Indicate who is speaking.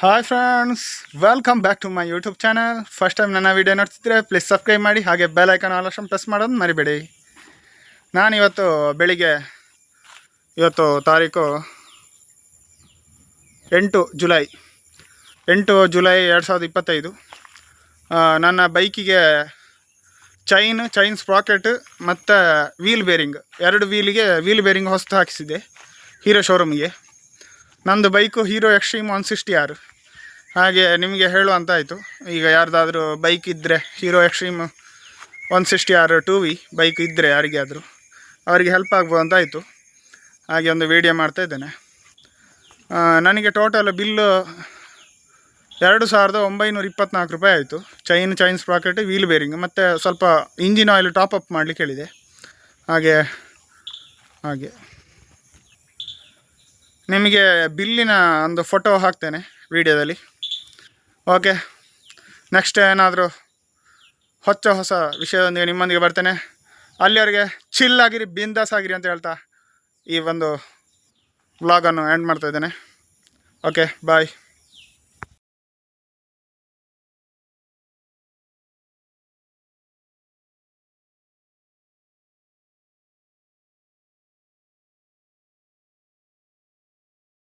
Speaker 1: Hi friends welcome back to my YouTube channel first time ನನ್ನ video ನೋಡ್ತಿದ್ರೆ please subscribe ಮಾಡಿ, ಹಾಗೆ bell icon all press ಮಾಡೋದು ಮರಿಬೇಡಿ. ನಾನು ಇವತ್ತು ಬೆಳಿಗ್ಗೆ, ಇವತ್ತು ತಾರೀಕು ಎಂಟು ಜುಲೈ ಎಂಟು ಜುಲೈ ಎರಡು ಸಾವಿರದ ಇಪ್ಪತ್ತೈದು. ನನ್ನ ಬೈಕಿಗೆ ಚೈನ್ ಚೈನ್ ಸ್ಪ್ರಾಕೆಟ್ ಮತ್ತು ವೀಲ್ ಬೇರಿಂಗ್ ಎರಡು ವೀಲಿಗೆ ವೀಲ್ ಬೇರಿಂಗ್ ಹೊಸ್ತು ಹಾಕಿಸಿದೆ, ಹೀರೋ ಶೋರೂಮ್ಗೆ ನಂದು bike Hero Xtreme one sixty R. ಹಾಗೆ ನಿಮಗೆ ಹೇಳುವಂತ ಆಯಿತು. ಈಗ ಯಾರ್ದಾದ್ರೂ ಬೈಕ್ ಇದ್ದರೆ Hero Xtreme one sixty R two V bike ಇದ್ದರೆ ಯಾರಿಗಾದರೂ ಅವರಿಗೆ ಹೆಲ್ಪ್ ಆಗ್ಬೋದು ಅಂತ ಆಯಿತು. ಹಾಗೆ ಒಂದು ವೀಡಿಯೋ ಮಾಡ್ತಾ ಇದ್ದೇನೆ. ನನಗೆ ಟೋಟಲ್ ಬಿಲ್ಲು ಎರಡು ಸಾವಿರದ ಒಂಬೈನೂರ ಇಪ್ಪತ್ನಾಲ್ಕು ರೂಪಾಯಿ ಆಯಿತು. Chain chain sprocket wheel bearing ಮತ್ತು ಸ್ವಲ್ಪ ಇಂಜಿನ್ ಆಯಿಲ್ ಟಾಪ್ ಅಪ್ ಮಾಡಲಿಕ್ಕೆ ಹೇಳಿದೆ. ಹಾಗೆ ಹಾಗೆ. ನಿಮಗೆ ಬಿಲ್ಲಿನ ಒಂದು ಫೋಟೋ ಹಾಕ್ತೇನೆ ವಿಡಿಯೋದಲ್ಲಿ. ಓಕೆ ನೆಕ್ಸ್ಟ್ ಏನಾದರೂ ಹೊಚ್ಚ ಹೊಸ ವಿಷಯದೊಂದಿಗೆ ನಿಮ್ಮೊಂದಿಗೆ ಬರ್ತೇನೆ. ಅಲ್ಲಿವರೆಗೆ ಚಿಲ್ ಆಗಿರಿ, ಬಿಂದಾಸ್ ಆಗಿರಿ ಅಂತ ಹೇಳ್ತಾ ಈ ಒಂದು ವ್ಲಾಗನ್ನು ಎಂಡ್ ಮಾಡ್ತಾ ಇದ್ದೇನೆ. Okay bye